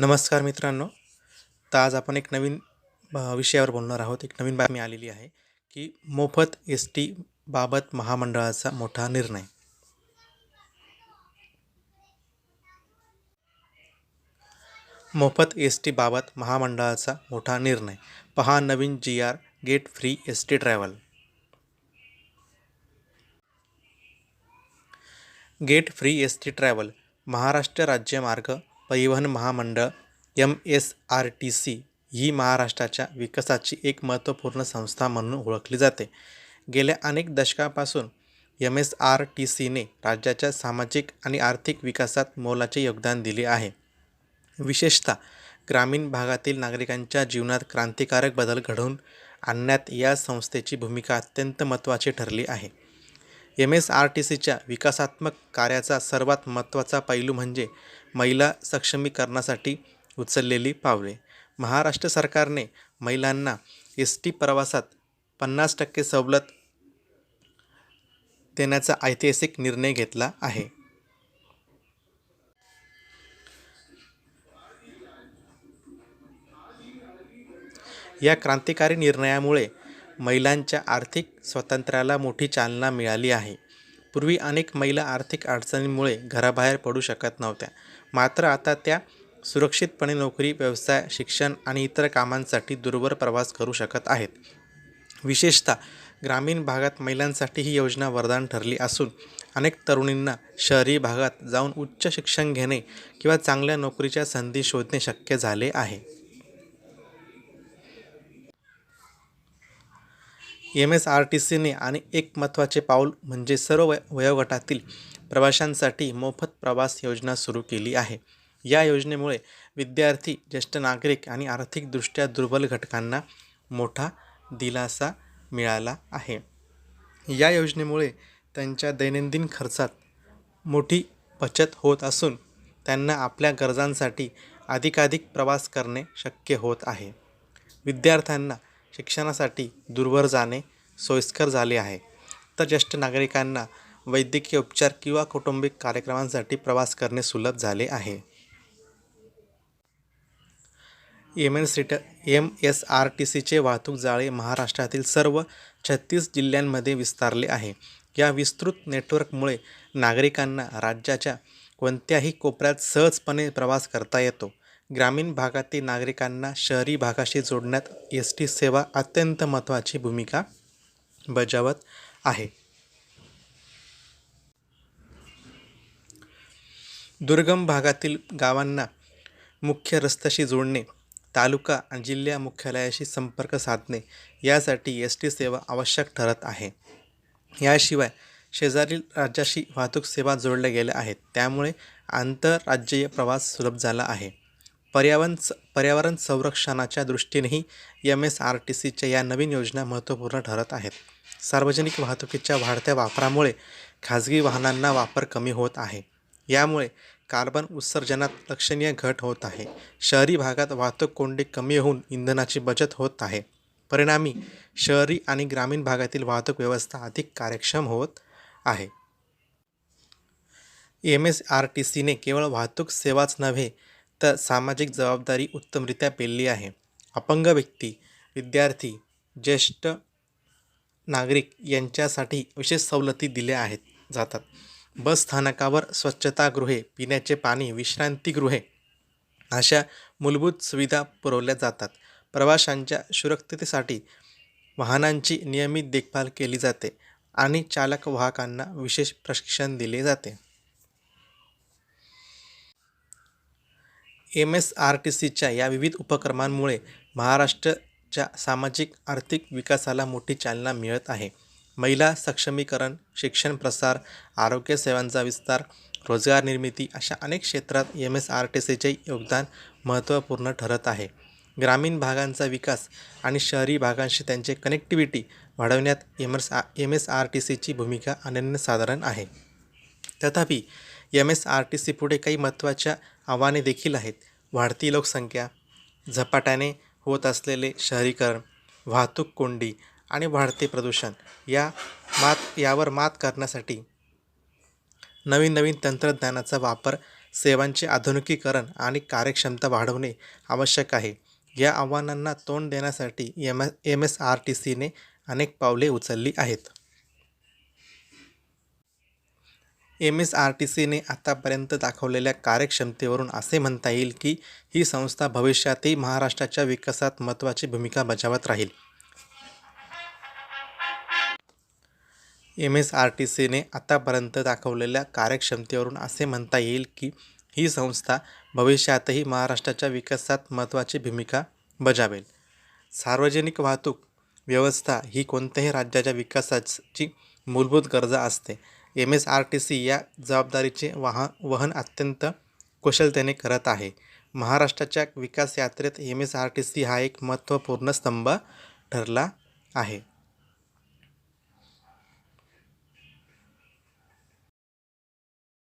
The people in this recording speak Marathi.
नमस्कार मित्रांनो. तर आज आपण एक नवीन विषयावर बोलणार आहोत. एक नवीन बातमी आलेली आहे की मोफत एस टी बाबत महामंडळाचा मोठा निर्णय. मोफत एस टी बाबत महामंडळाचा मोठा निर्णय. पहा नवीन G R get free S T travel. Get free S T travel Maharashtra राज्य मार्ग परिवहन महामंडळ M S R T C ही महाराष्ट्राच्या विकासाची एक महत्त्वपूर्ण संस्था म्हणून ओळखली जाते. गेल्या अनेक दशकापासून एम एस आर टी सीने राज्याच्या सामाजिक आणि आर्थिक विकासात मोलाचे योगदान दिले आहे. विशेषतः ग्रामीण भागातील नागरिकांच्या जीवनात क्रांतिकारक बदल घडवून आणण्यात या संस्थेची भूमिका अत्यंत महत्त्वाची ठरली आहे. एम एस आर टी सीच्या विकासात्मक कार्याचा सर्वात महत्त्वाचा पैलू म्हणजे महिला सक्षमीकरणासाठी उचललेली पावले. महाराष्ट्र सरकारने महिलांना एस टी प्रवासात पन्नास टक्के सवलत देण्याचा ऐतिहासिक निर्णय घेतला आहे. या क्रांतिकारी निर्णयामुळे महिलांच्या आर्थिक स्वातंत्र्याला मोठी चालना मिळाली आहे. पूर्वी अनेक महिला आर्थिक अडचणींमुळे घराबाहेर पडू शकत नव्हत्या. मात्र आता त्या सुरक्षितपणे नोकरी व्यवसाय शिक्षण आणि इतर कामांसाठी दूरवर प्रवास करू शकत आहेत. विशेषतः ग्रामीण भागात महिलांसाठी ही योजना वरदान ठरली असून अनेक तरुणींना शहरी भागात जाऊन उच्च शिक्षण घेणे किंवा चांगल्या नोकरीच्या संधी शोधणे शक्य झाले आहे. एम एस आर टी सीने आणि एक महत्त्वाचे पाऊल म्हणजे सर्व वय वयोगटातील प्रवाशांसाठी मोफत प्रवास योजना सुरू केली आहे. या योजनेमुळे विद्यार्थी ज्येष्ठ नागरिक आणि आर्थिकदृष्ट्या दुर्बल घटकांना मोठा दिलासा मिळाला आहे. या योजनेमुळे त्यांच्या दैनंदिन खर्चात मोठी बचत होत असून त्यांना आपल्या गरजांसाठी अधिकाधिक प्रवास करणे शक्य होत आहे. विद्यार्थ्यांना शिक्षणासाठी दूरवर जाणे सोयीस्कर झाले आहे. तर ज्येष्ठ नागरिकांना वैद्यकीय उपचार किंवा कौटुंबिक कार्यक्रमांसाठी प्रवास करणे सुलभ झाले आहे. एम एन सीट एम एस आर टी सीचे वाहतूक जाळे महाराष्ट्रातील सर्व छत्तीस जिल्ह्यांमध्ये विस्तारले आहे. या विस्तृत नेटवर्कमुळे नागरिकांना राज्याच्या कोणत्याही कोपऱ्यात सहजपणे प्रवास करता येतो. ग्रामीण भागातील नागरिकांना शहरी भागाशी जोडण्यात एस टी सेवा अत्यंत महत्त्वाची भूमिका बजावत आहे. दुर्गम भागातील गावांना मुख्य रस्त्याशी जोडणे तालुका आणि जिल्हा मुख्यालयाशी संपर्क साधणे यासाठी एस टी सेवा आवश्यक ठरत आहे. याशिवाय शेजारील राज्याशी वाहतूक सेवा जोडल्या गेल्या आहेत. त्यामुळे आंतरराज्यीय प्रवास सुलभ झाला आहे. पर्यावरण स पर्यावरण संरक्षणाच्या दृष्टीनेही एम एस आर टी सीच्या या नवीन योजना महत्त्वपूर्ण ठरत आहेत. सार्वजनिक वाहतुकीच्या वाढत्या वापरामुळे खाजगी वाहनांना वापर कमी होत आहे. यामुळे कार्बन उत्सर्जनात लक्षणीय घट होत आहे. शहरी भागात वाहतूक कोंडी कमी होऊन इंधनाची बचत होत आहे. परिणामी शहरी आणि ग्रामीण भागातील वाहतूक व्यवस्था अधिक कार्यक्षम होत आहे. एम एस आर टी सीने केवळ वाहतूक सेवाच नव्हे तर सामाजिक जबाबदारी उत्तमरित्या पेलली आहे. अपंग व्यक्ती विद्यार्थी ज्येष्ठ नागरिक यांच्यासाठी विशेष सवलती दिल्या आहेत जातात. बस स्थानकावर स्वच्छतागृहे पिण्याचे पाणी विश्रांतीगृहे अशा मूलभूत सुविधा पुरवल्या जातात. प्रवाशांच्या सुरक्षिततेसाठी वाहनांची नियमित देखभाल केली जाते आणि चालक वाहकांना विशेष प्रशिक्षण दिले जाते. एम एस आर टी सीच्या या विविध उपक्रमांमुळे महाराष्ट्राच्या सामाजिक आर्थिक विकासाला मोठी चालना मिळत आहे. महिला सक्षमीकरण शिक्षण प्रसार आरोग्य सेवांचा विस्तार रोजगार निर्मिती अशा अनेक क्षेत्रात एम एस आर टी सीचे योगदान महत्त्वपूर्ण ठरत आहे. ग्रामीण भागांचा विकास आणि शहरी भागांशी त्यांचे कनेक्टिव्हिटी वाढवण्यात एम एस आ एम एस आर टी सीची भूमिका अनन्यसाधारण आहे. तथापि M S R T C पुढे काही महत्त्वाच्या आव्हाने देखील आहेत. वाढती लोकसंख्या झपाट्याने होत असलेले शहरीकरण वाहतूक कोंडी आणि वाढते प्रदूषण या मात यावर मात करण्यासाठी नवीन नवीन तंत्रज्ञानाचा वापर सेवांचे आधुनिकीकरण आणि कार्यक्षमता वाढवणे आवश्यक आहे. या आव्हानांना तोंड देण्यासाठी M M S R T सीने अनेक पावले उचलली आहेत. एम एस आर टी सीने आतापर्यंत दाखवलेल्या कार्यक्षमतेवरून असे म्हणता येईल की ही संस्था भविष्यातही महाराष्ट्राच्या विकासात महत्त्वाची भूमिका बजावत राहील. एम एस आर टी सीने आतापर्यंत दाखवलेल्या कार्यक्षमतेवरून असे म्हणता येईल की ही संस्था भविष्यातही महाराष्ट्राच्या विकासात महत्त्वाची भूमिका बजावेल. सार्वजनिक वाहतूक व्यवस्था ही कोणत्याही राज्याच्या विकासाची मूलभूत गरजा असते. M S R T C या जबाबदारीचे वाह वहन अत्यंत कुशलतेने करत आहे. महाराष्ट्राच्या विकास यात्रेत M S R T C हा एक महत्त्वपूर्ण स्तंभ ठरला आहे.